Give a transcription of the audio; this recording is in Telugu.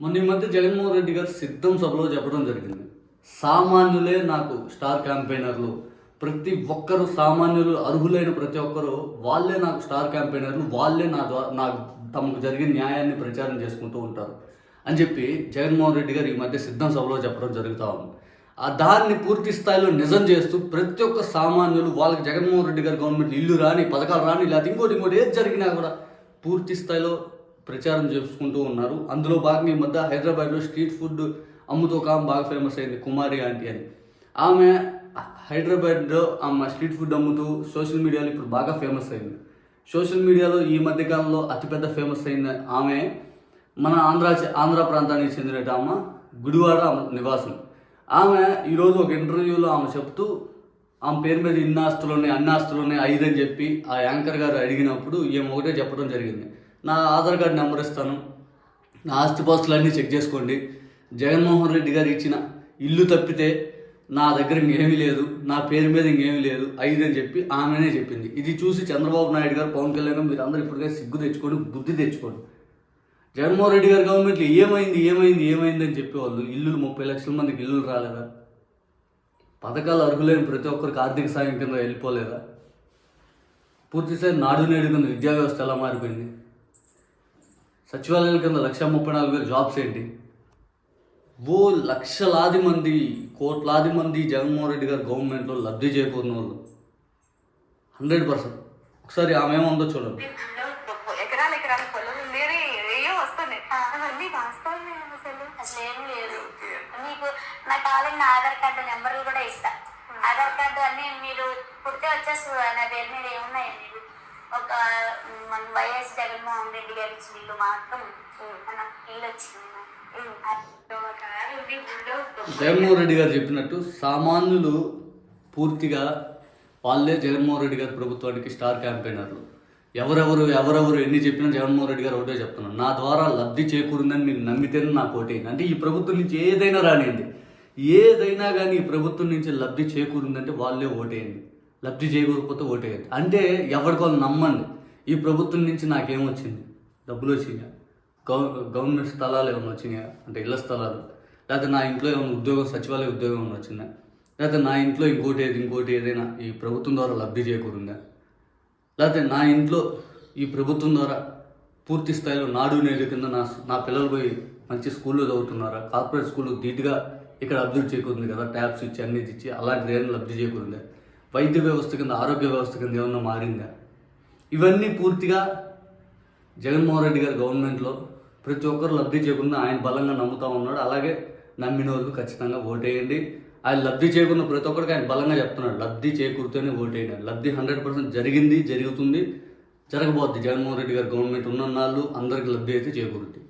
మొన్న ఈ మధ్య జగన్మోహన్ రెడ్డి గారు సిద్ధం సభలో చెప్పడం జరిగింది. సామాన్యులే నాకు స్టార్ క్యాంపెయినర్లు. ప్రతి ఒక్కరు సామాన్యులు అర్హులైన ప్రతి ఒక్కరు వాళ్ళే నాకు స్టార్ క్యాంపెయినర్లు వాళ్ళే నా ద్వారా నాకు తమకు జరిగిన న్యాయాన్ని ప్రచారం చేసుకుంటూ ఉంటారు. అని చెప్పి జగన్మోహన్ రెడ్డి గారు ఈ మధ్య సిద్ధం సభలో చెప్పడం జరుగుతూ ఉంది. ఆ దాన్ని పూర్తి స్థాయిలో నిజం చేస్తూ ప్రతి ఒక్క సామాన్యులు వాళ్ళకి జగన్మోహన్ రెడ్డి గారి గవర్నమెంట్ ఇల్లు రాని పథకాలు రాని లేకపోతే ఇంకోటి ఇంకోటి ఏది జరిగినా కూడా పూర్తి స్థాయిలో ప్రచారం చేసుకుంటూ ఉన్నారు. అందులో భాగంగా ఈ మధ్య హైదరాబాద్లో స్ట్రీట్ ఫుడ్ అమ్ముతూ ఒక ఆమె బాగా ఫేమస్ అయింది కుమారి ఆంటీ అని. ఆమె హైదరాబాద్లో ఆమె స్ట్రీట్ ఫుడ్ అమ్ముతూ సోషల్ మీడియాలో ఇప్పుడు బాగా ఫేమస్ అయింది. సోషల్ మీడియాలో ఈ మధ్యకాలంలో అతిపెద్ద ఫేమస్ అయిన ఆమె మన ఆంధ్ర ఆంధ్ర ప్రాంతానికి చెందిన ఆమె గుడివాడ ఆమె నివాసం. ఆమె ఈరోజు ఒక ఇంటర్వ్యూలో ఆమె చెప్తూ ఆమె పేరు మీద ఇన్ని ఆస్తులు ఉన్నాయి అన్న ఆస్తులు ఉన్నాయి ఐదు అని చెప్పి ఆ యాంకర్ గారు అడిగినప్పుడు ఈమె ఒకటే చెప్పడం జరిగింది. నా ఆధార్ కార్డు నెంబర్ ఇస్తాను. నా ఆస్తిపాస్తులు అన్నీ చెక్ చేసుకోండి. జగన్మోహన్ రెడ్డి గారు ఇచ్చిన ఇల్లు తప్పితే నా దగ్గర ఇంకేమీ లేదు. నా పేరు మీద ఇంకేమీ లేదు. ఐదు అని చెప్పి ఆమెనే చెప్పింది. ఇది చూసి చంద్రబాబు నాయుడు గారు పవన్ కళ్యాణ్ మీరు అందరూ ఇప్పటికే సిగ్గు తెచ్చుకోండి బుద్ధి తెచ్చుకోండి. జగన్మోహన్ రెడ్డి గారి గవర్నమెంట్లో ఏమైంది ఏమైంది ఏమైంది అని చెప్పేవాళ్ళు. ఇల్లులు ముప్పై లక్షల మందికి ఇల్లులు రాలేదా? పథకాలు అర్హులైన ప్రతి ఒక్కరికి ఆర్థిక సాయం కింద వెళ్ళిపోలేదా? పూర్తిస్థాయి నాడు నేడు కింద విద్యా వ్యవస్థ ఎలా మారిపోయింది? సచివాలయాల కింద లక్ష ముప్పై నాలుగు వేల జాబ్స్ ఏంటి? ఓ లక్షలాది మంది కోట్లాది మంది జగన్మోహన్ రెడ్డి గారు గవర్నమెంట్లో లబ్ధి చేకూరిన వాళ్ళు. Hundred percent. ఒకసారి ఆమె ఏముందో చూడండి. ఎకరాలు అసలు లేదు. మీకు నా కాలేజ్ నా ఆధార్ కార్డు నెంబర్లు కూడా ఇస్తా. ఆధార్ కార్డు అన్ని మీరు పుడితే వచ్చేస్తుంది నా పేరు మీద ఏమున్నాయండి ఒక మన వైఎస్ జగన్మోహన్ రెడ్డి గారి ఇచ్చిన ఇల్లు మాత్రం నాకు ఇల్లు వచ్చింది జగన్మోహన్ రెడ్డి గారు చెప్పినట్టు సామాన్యులు పూర్తిగా వాళ్ళే జగన్మోహన్ రెడ్డి గారి ప్రభుత్వానికి స్టార్ క్యాంపెయినర్లు. ఎవరెవరు ఎవరెవరు ఎన్ని చెప్పినా జగన్మోహన్ రెడ్డి గారు ఒకటే చెప్తున్నారు నా ద్వారా లబ్ధి చేకూరిందని మీరు నమ్మితేనే నాకు ఓటేయండి. అంటే ఈ ప్రభుత్వం నుంచి ఏదైనా రానియండి. ఏదైనా కానీ ఈ ప్రభుత్వం నుంచి లబ్ధి చేకూరిందంటే వాళ్ళే ఓటేయండి. లబ్ధి చేకూరకపోతే ఓటేయండి అంటే ఎవరికి నమ్మండి. ఈ ప్రభుత్వం నుంచి నాకేమొచ్చింది డబ్బులు వచ్చినాయా? గవ గవర్నమెంట్ స్థలాలు ఏమైనా వచ్చినాయా? అంటే ఇళ్ళ స్థలాలు. లేకపోతే నా ఇంట్లో ఏమైనా ఉద్యోగం సచివాలయ ఉద్యోగం ఏమైనా వచ్చిందా? లేకపోతే నా ఇంట్లో ఇంకోటి ఏది ఇంకోటి ఏదైనా ఈ ప్రభుత్వం ద్వారా లబ్ధి చేకూరిందా? లేకపోతే నా ఇంట్లో ఈ ప్రభుత్వం ద్వారా పూర్తి స్థాయిలో నాడు నేడు కింద నా నా పిల్లలు పోయి మంచి స్కూల్లో చదువుతున్నారా? కార్పొరేట్ స్కూల్ ధీటుగా ఇక్కడ అభివృద్ధి చేకూరింది కదా ట్యాబ్స్ ఇచ్చి అన్ని ఇచ్చి అలాంటి ఏదైనా లబ్ధి చేకూరిందా? వైద్య వ్యవస్థ కింద ఆరోగ్య వ్యవస్థ కింద ఏమన్నా మారిందా? ఇవన్నీ పూర్తిగా జగన్మోహన్ రెడ్డి గారి గవర్నమెంట్లో ప్రతి ఒక్కరు లబ్ధి చేయకుండా ఆయన బలంగా నమ్ముతా ఉన్నాడు. అలాగే నమ్మిన వాళ్ళు ఖచ్చితంగా ఓటేయండి ఆయన లబ్ధి చేయకుండా ప్రతి ఒక్కరికి ఆయన బలంగా చెప్తున్నాడు. లబ్ధి చేకూరితేనే ఓటేయండి లబ్ధి హండ్రెడ్ పర్సెంట్ జరిగింది జరుగుతుంది జరగబోద్ది. జగన్మోహన్ రెడ్డి గారి గవర్నమెంట్ ఉన్న నాళ్ళు అందరికి లబ్ధి అయితే చేకూరుద్ది.